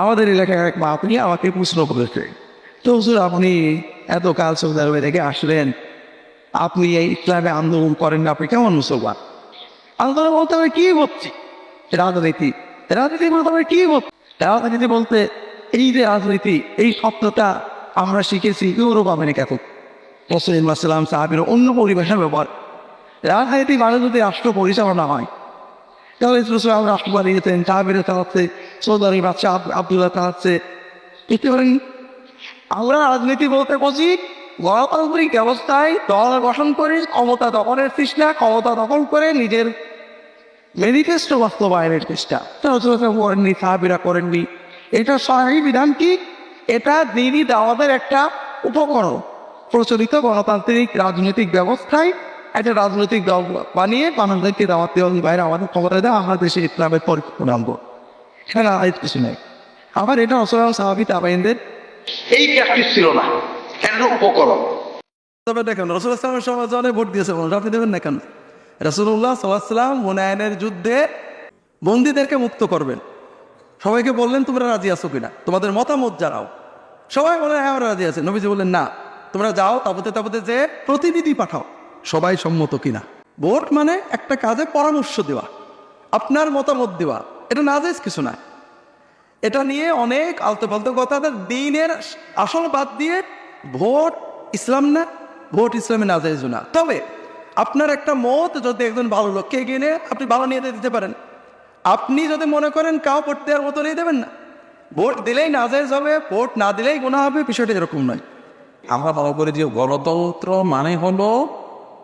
আমাদের এলাকায় এক মা আপনি আমাকে প্রশ্ন করেছে তো হুজুর, আপনি এত কাল সৌদি হয়ে থেকে আসলেন, আপনি এই ইসলামে আন্দোলন করেন না, আপনি কেমন মুসলমান? আন্দোলন বলতে হবে কি বলছি? রাজনীতি। রাজনীতি বলতে হবে কি বলছি? রাজনীতি বলতে এই যে রাজনীতি, এই শব্দটা আমরা শিখেছি ইউরোপ, আমেরিকা থেকে। রসুলাম সাহাবির অন্য পরিবেশে ব্যবহার রাজনীতি মানে যদি রাষ্ট্র পরিচালনা হয়, তাহলে রাষ্ট্র বানিয়েছেন সাহাবির চালাচ্ছে সৌদারি বাচ্চা আবদুল্লাহ চালাচ্ছে বুঝতে পারেন, আমরা রাজনীতি বলতে বুঝি, গণতান্ত্রিক ব্যবস্থায় দল গঠন করে ক্ষমতা দখলের চেষ্টা, ক্ষমতা দখল করে নিজের ম্যানিফেস্টো বাস্তবায়নের চেষ্টা। করেননি সাহাবিরা করেননি। এটা সহায়ী বিধান কি? এটা দিনই দাওয়াতের একটা উপকরণ। প্রচলিত গণতান্ত্রিক রাজনৈতিক ব্যবস্থায় একটা রাজনৈতিক দল বানিয়ে মানুষদেরকে দাওয়াত দেওয়া বাইরে আমাদের ক্ষমতা দেওয়া আমাদের দেশে ইসলামের পরিপূর্ণ আনব এখানে আর কিছু নেই। আবার এটা অসলাম সাহাবি তাবাইনদের এই প্র্যাকটিস ছিল না। এটা উপকরণ। তবে দেখেন রসুল ইসলামের সমাজনে ভোট দিয়েছে বলুন আপনি দেবেন না কেন? রসুল্লাহ সাল্লাম হুনায়নের যুদ্ধে বন্দীদেরকে মুক্ত করবেন। সবাইকে বললেন তোমরা রাজি আছো কিনা? তোমাদের মতামত জানাও। সবাই বলে হ্যাঁ আমরা রাজি আছে। নবীজি বললেন না তোমরা যাও তাবতে তাবতে যে প্রতিনিধি পাঠাও। সবাই সম্মত কিনা? ভোট মানে একটা কাজে পরামর্শ দেওয়া আপনার মতামত দেওয়া। এটা না কিছু না এটা নিয়ে অনেক আলতো ফালতো কথা দিনের আসল বাদ দিয়ে ভোট ইসলাম না, ভোট ইসলামে না যায় না। তবে আপনার একটা মত যদি একজন ভালো লোককে নিয়ে আপনি ভালো নিয়ে দিতে পারেন। আপনি যদি মনে করেন কাউ ভোট দেওয়ার মতো নিয়ে দেবেন না। ভোট দিলেই না যায় হবে, ভোট না দিলেই গোনা হবে, বিষয়টা এরকম নয়। আমরা ভালো করি যে গণতন্ত্র মানে হলো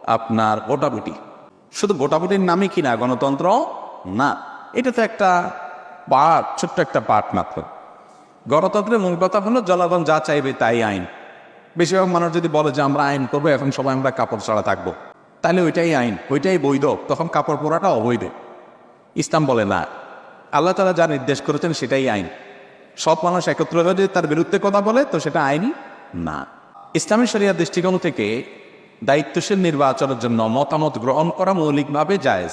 আপনার ভোটাভুটি। শুধু ভোটাভুটির নামই কি না, গণতন্ত্র? না। এটা তো একটা পার্ট ছোট্ট একটা পার্ট মাত্র। গণতন্ত্রের মূল কথা হলো, জনগণ যা চাইবে তাই আইন। বেশিরভাগ মানুষ যদি বলে যে আমরা আইন করব, এখন সবাই আমরা কাপড় ছাড়া থাকব। তাহলে ওইটাই আইন, ওইটাই বৈধ। তখন কাপড় পরাটা অবৈধ। ইসলাম বলে না। আল্লাহ তালা যা নির্দেশ করেছেন সেটাই আইন। সব মানুষ একত্র হয়ে যদি তার বিরুদ্ধে কথা বলে, তো সেটা আইনই না। ইসলামী শরিয়ার দৃষ্টিকোণ থেকে দায়িত্বশীল নির্বাচনের জন্য মতামত গ্রহণ করা মৌলিকভাবে জায়েজ।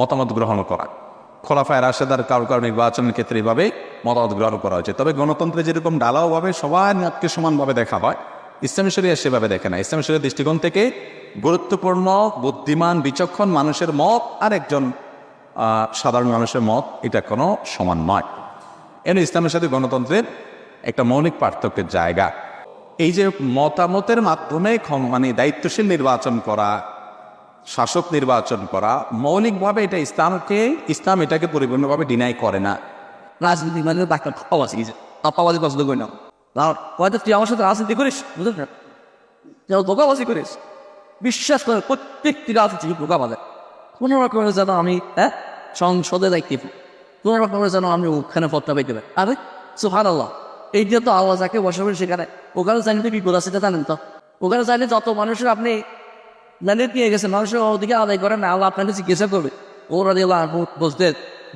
মতামত গ্রহণ করা। খোলাফায় রাশেদার কারও কারও নির্বাচনের ক্ষেত্রে এভাবে মতামত গ্রহণ করা হয়েছে। তবে গণতন্ত্রে যেরকম ডালাওভাবে সবার নাককে সমানভাবে দেখা হয়, ইসলামী শরিয়া সেভাবে দেখে না। ইসলামী শরিয়ার দৃষ্টিকোণ থেকে গুরুত্বপূর্ণ, বুদ্ধিমান, বিচক্ষণ মানুষের মত আর একজন সাধারণ মানুষের মত এটা কোনো সমান নয়। এর ইসলামের সাথে গণতন্ত্রের একটা মৌলিক পার্থক্যের জায়গা। এই যে মতামতের মাধ্যমে মানে দায়িত্বশীল নির্বাচন করা শাসক নির্বাচন করা, মৌলিকভাবে এটা ইসলামকে, ইসলাম এটাকে পরিপূর্ণভাবে ডিনাই করে না। রাজনীতি মানে ডাক্তার পছন্দ করি না তুই আমার সাথে রাজনীতি করিস, বুঝলি না? ধোকাবাজি করিস। বিশ্বাস করে, প্রত্যেকটি রাজনীতি ধোকাবাজে কোনো রকমের যেন আমি হ্যাঁ সংসদে দায়িত্ব কোনো রকমের যেন আমি ওখানে পত্র পেতে পারি। আরে সুহান আল্লাহ এই যে তো আল্লাহ যাকে বসাবেন সেখানে, ওখানে চাইলে বিপদ আছে এটা জানেন তো? ওখানে চাইলে যত মানুষের আপনি ম্যান্ডেট নিয়ে গেছে মানুষের ওদিকে আদায় করেন না আল্লাহ আপনাকে জিজ্ঞাসা করবে ওরা দিয়ে বসতে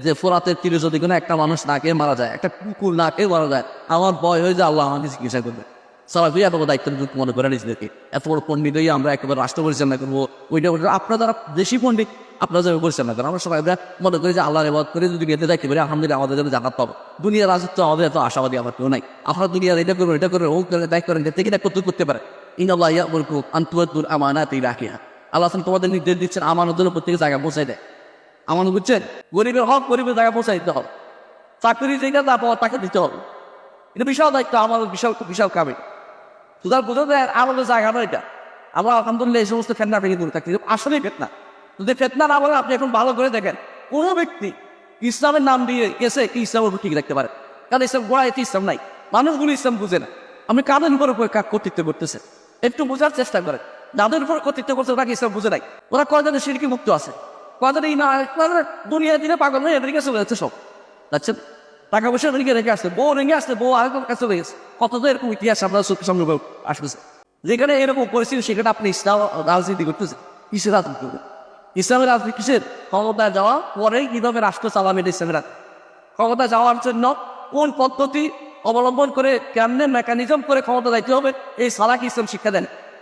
যে ফোরাতের তীরে যদি কোনো একটা মানুষ না খেয়ে মারা যায় একটা কুকুর না খেয়ে মারা যায় আমার ভয় হয়ে যায় আল্লাহ আমাকে জিজ্ঞাসা করবে সারাফি এত দায়িত্ব মনে করে নিজেদেরকে এত বড় পণ্ডিত হয়ে আমরা একেবারে রাষ্ট্র পরিচালনা করব ওইটা আপনারা যারা বেশি পণ্ডিত আপনারা যাবে পরিচালনা করেন আমরা সবাই মনে করি যে আল্লাহ এবাদ করে যদি গেতে দেখতে পারি আলহামদুলিল্লাহ আমাদের জন্য জানাত পাবো দুনিয়ার রাজত্ব আমাদের এত আশাবাদী আমার কেউ নাই আপনারা দুনিয়ার এটা করবেন এটা করবেন ও করে দায়িত্ব করেন করতে করতে পারে ইনাল্লাহ ইয়াবরকু আল্লাহ তোমাদের নির্দেশ দিচ্ছেন আমানতের প্রত্যেক জায়গায় পৌঁছাই দেয়। বুঝছেন? গরিবের হক গরিবের জায়গায় পৌঁছাই দিতে হবে। চাকরি যেটা না পাওয়া তাকে দিতে হবে। এটা বিশাল দায়িত্ব আমাদের বিশাল বিশাল কামে। সুতরাং আমাদের জায়গা নয় এটা। আমরা আলহামদুলিল্লাহ এই সমস্ত ফেতনা দূরে থাকি। ফেতনা। যদি ফেতনা না বলে আপনি এখন ভালো করে দেখেন, কোনো ব্যক্তি ইসলামের নাম দিয়ে গেছে কি ইসলামের উপর ঠিক রাখতে পারে? কারণ ইসলাম গোড়া এতে ইসলাম নাই। মানুষগুলো ইসলাম বুঝে না। আপনি কাদের উপর উপর কর্তৃত্ব করতেছে একটু বোঝার চেষ্টা করেন যাদের উপর কর্তৃত্ব করছে ওরা কি বুঝে নাই? ওরা কয়জনের সিরকি মুক্ত আছে। কয়জনের ইমা দুনিয়া দিনে পাগল হয়ে এদিকে চলে যাচ্ছে সব। যাচ্ছেন? টাকা পয়সা রেখে রেখে আসছে। বউ রেখে আসছে, বউ আরেকজন কাছে চলে গেছে। কত তো এরকম ইতিহাস আপনার চোখের সামনে আসতেছে। যেখানে এরকম পরিস্থিতি, সেখানে আপনি ইসলাম রাজনীতি করতেছেন। কিসের রাজনীতি করবেন? ইসলামের রাজনীতি কিসের? ক্ষমতায় যাওয়া পরে কীভাবে রাষ্ট্র চালাবে ইসলামের রাজনীতি ক্ষমতা যাওয়ার জন্য কোন পদ্ধতি অবলম্বন করে কেমনে মেকানিজম করে ক্ষমতা দায়িত্ব হবে এই সালাক ইসলাম শিক্ষা দেন?